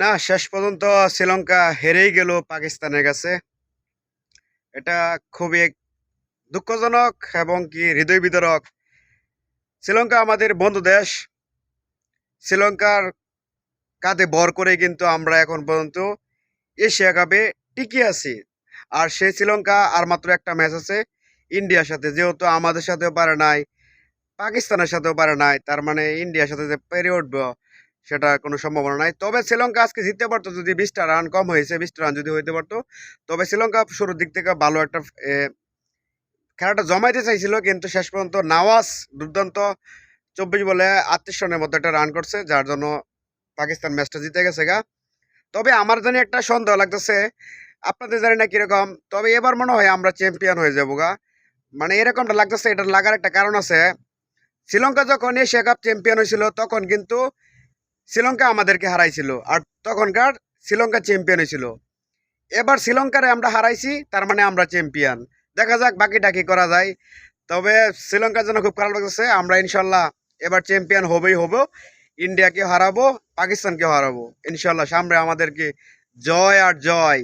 না, শেষ পর্যন্ত শ্রীলঙ্কা হেরেই গেল পাকিস্তানের কাছে। এটা খুবই দুঃখজনক এবং কি হৃদয় বিদারক। শ্রীলঙ্কা আমাদের বন্ধু দেশ। শ্রীলঙ্কার কাঁধে ভর করে কিন্তু আমরা এখন পর্যন্ত এশিয়া কাপে টিকে আছি। আর সেই শ্রীলঙ্কা আর মাত্র একটা ম্যাচ আছে ইন্ডিয়ার সাথে, যেহেতু আমাদের সাথেও পারে নাই, পাকিস্তানের সাথেও পারে নাই, তার মানে ইন্ডিয়ার সাথে যে পেরে উঠবো সেটা কোনো সম্ভাবনা নাই। তবে শ্রীলঙ্কা আজকে জিততে পারতো যদি বিশটা রান কম হয়েছে, বিশটা রান যদি হইতে পারতো। তবে শ্রীলঙ্কা শুরুর দিক থেকে ভালো একটা খেলাটা জমাইতে চাইছিল কিন্তু শেষ পর্যন্ত নওয়াজ দুর্দান্ত চব্বিশ বলে আটত্রিশ রানের মতো একটা রান করছে, যার জন্য পাকিস্তান ম্যাচটা জিতে গেছে গা। তবে আমার জানি একটা সন্দেহ লাগতেছে, আপনাদের জানি না কীরকম, তবে এবার মনে হয় আমরা চ্যাম্পিয়ন হয়ে যাব গা। মানে এরকমটা লাগতেছে এটা লাগার একটা কারণ আছে। শ্রীলঙ্কা যখন এশিয়া কাপ চ্যাম্পিয়ন হয়েছিল, তখন কিন্তু শ্রীলঙ্কা আমাদেরকে হারাইছিল আর তখনকার শ্রীলঙ্কা চ্যাম্পিয়ন হয়েছিল এবার শ্রীলঙ্কারে আমরা হারাইছি, তার মানে আমরা চ্যাম্পিয়ন দেখা যাক, বাকিটা কি করা যায়। তবে শ্রীলঙ্কার জন্য খুব খারাপ লাগতেছে। আমরা ইনশাল্লাহ এবার চ্যাম্পিয়ন হবেই হব। ইন্ডিয়াকে হারাবো পাকিস্তানকে হারাবো। ইনশাল্লাহ সামনে আমাদেরকে জয় আর জয়।